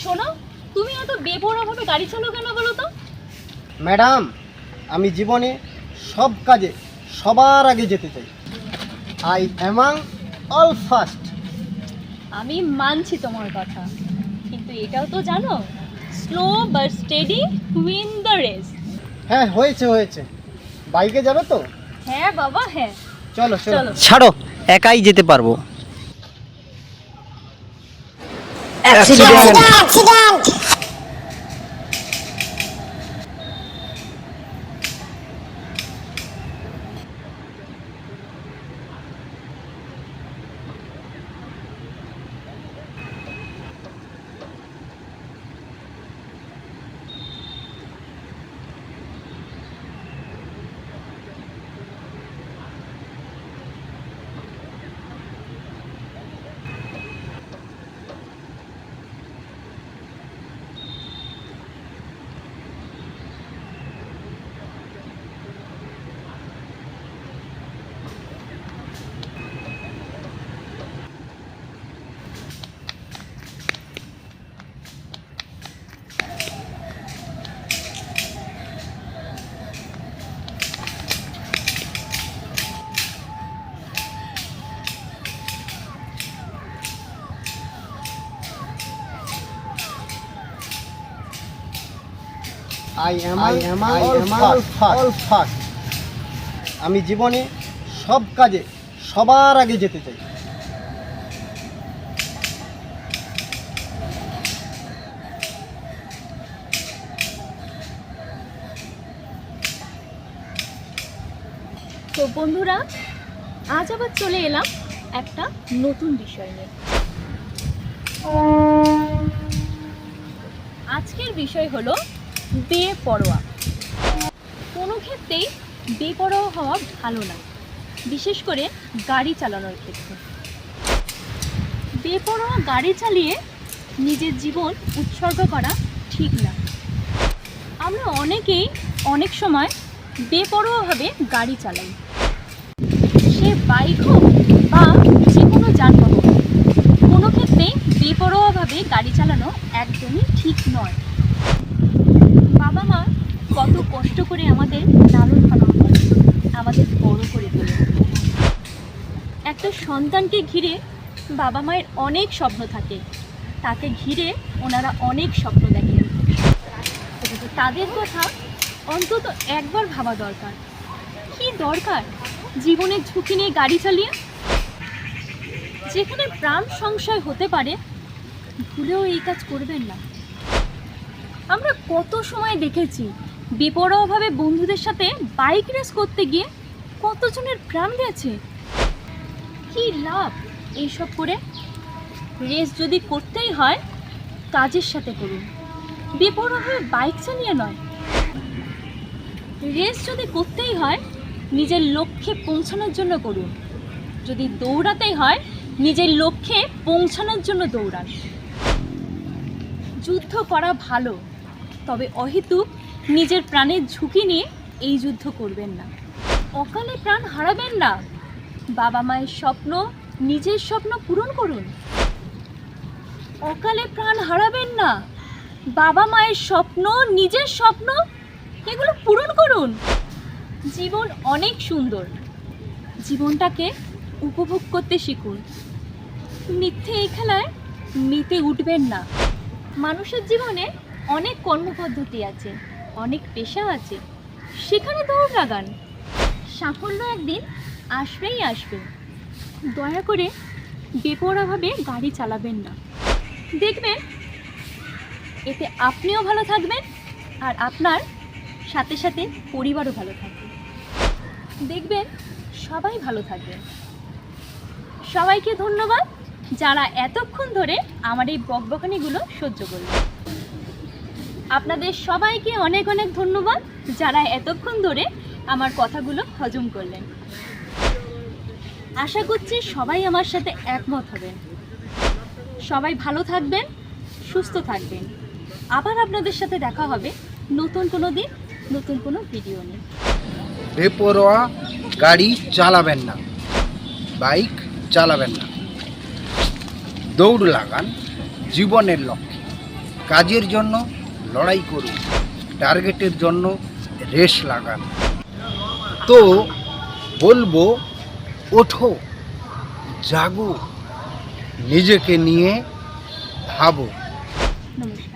শোনো তুমি এত বেপরোয়াভাবে গাড়ি চালাও কেন বলো তো? ম্যাডাম আমি জীবনে সব কাজে সবার আগে যেতে চাই। আই অ্যামাং অল ফার্স্ট আমি মানছি তোমার কথা কিন্তু এটাও তো জানো slow but steady win the race হ্যাঁ হয়েছে হয়েছে। বাইকে যাবে তো? হ্যাঁ বাবা হ্যাঁ। চলো চলো। চলো। ছাড়ো একাই যেতে পারব। Accident I among all first আমি জীবনে সব কাজে সবার আগে যেতে চাই। তো বন্ধুরা আজ আবার চলে এলাম একটা নতুন বিষয় নিয়ে। আজকের বিষয় হলো বেপরোয়া। কোনো ক্ষেত্রেই বেপরোয়া হওয়া ভালো না বিশেষ করে গাড়ি চালানোর ক্ষেত্রে। বেপরোয়া গাড়ি চালিয়ে নিজের জীবন উৎসর্গ করা ঠিক না। আমরা অনেকেই অনেক সময় বেপরোয়াভাবে গাড়ি চালাই। সে বাইক হোক বা যে কোনো যানবাহন কোনো ক্ষেত্রেই বেপরোয়াভাবে গাড়ি চালানো একদমই ঠিক নয়। বাবা মা কত কষ্ট করে আমাদের লালন পালন করে আমাদের বড় করে তোলে একটা সন্তানকে ঘিরে বাবা মায়ের অনেক স্বপ্ন থাকে। তাকে ঘিরে ওনারা অনেক স্বপ্ন দেখেন। তাদের কথা অন্তত একবার ভাবা দরকার। কি দরকার? জীবনের ঝুঁকি নিয়ে গাড়ি চালিয়ে? যেখানে প্রাণ সংশয় হতে পারে, ভুলেও এই কাজ করবেন না। আমরা কত সময় দেখেছি বেপরোয়াভাবে বন্ধুদের সাথে বাইক রেস করতে গিয়ে কতজনের প্রাণ গেছে? কি লাভ এইসব করে? রেস যদি করতেই হয়, কাজের সাথে করুন। বেপরোয়াভাবে বাইক চালিয়ে নয়। রেস যদি করতেই হয়, নিজের লক্ষ্যে পৌঁছানোর জন্য করুন। যদি দৌড়াতেই হয়, নিজের লক্ষ্যে পৌঁছানোর জন্য দৌড়ান। যুদ্ধ করা ভালো। তবে অহেতুক নিজের প্রাণের ঝুঁকি নিয়ে এই যুদ্ধ করবেন না। অকালে প্রাণ হারাবেন না। বাবা মায়ের স্বপ্ন, নিজের স্বপ্ন পূরণ করুন। অকালে প্রাণ হারাবেন না। বাবা মায়ের স্বপ্ন, নিজের স্বপ্ন, এগুলো পূরণ করুন। জীবন অনেক সুন্দর। জীবনটাকে উপভোগ করতে শিখুন। মিথ্যে এই খেলায় মেতে উঠবেন না। মানুষের জীবনে অনেক কর্মপদ্ধতি আছে, অনেক পেশা আছে, সেখানে দৌড় লাগান। সাফল্য একদিন আসবেই আসবে। দয়া করে বেপরোয়াভাবে গাড়ি চালাবেন না। দেখবেন এতে আপনিও ভালো থাকবেন আর আপনার সাথে সাথে পরিবারও ভালো থাকবে। দেখবেন সবাই ভালো থাকবে। সবাইকে ধন্যবাদ যারা এতক্ষণ ধরে আমার এই বকবকানিগুলো সহ্য করলেন। আপনাদের সবাইকে অনেক অনেক ধন্যবাদ যারা এতক্ষণ ধরে আমার কথাগুলো হজম করলেন। আশা করছি সবাই আমার সাথে একমত হবেন। সবাই ভালো থাকবেন, সুস্থ থাকবেন। আবার আপনাদের সাথে দেখা হবে নতুন কোনো দিন, নতুন কোনো ভিডিও নিয়ে। বেপরোয়া গাড়ি চালাবেন না, বাইক চালাবেন না। দৌড় লাগান জীবনের লক্ষ্যে। কাজের জন্য লড়াই করুন টার্গেটের জন্য রেস লাগান। তো বলব ওঠো জাগো নিজেকে নিয়ে ভাবো। নমস্কার।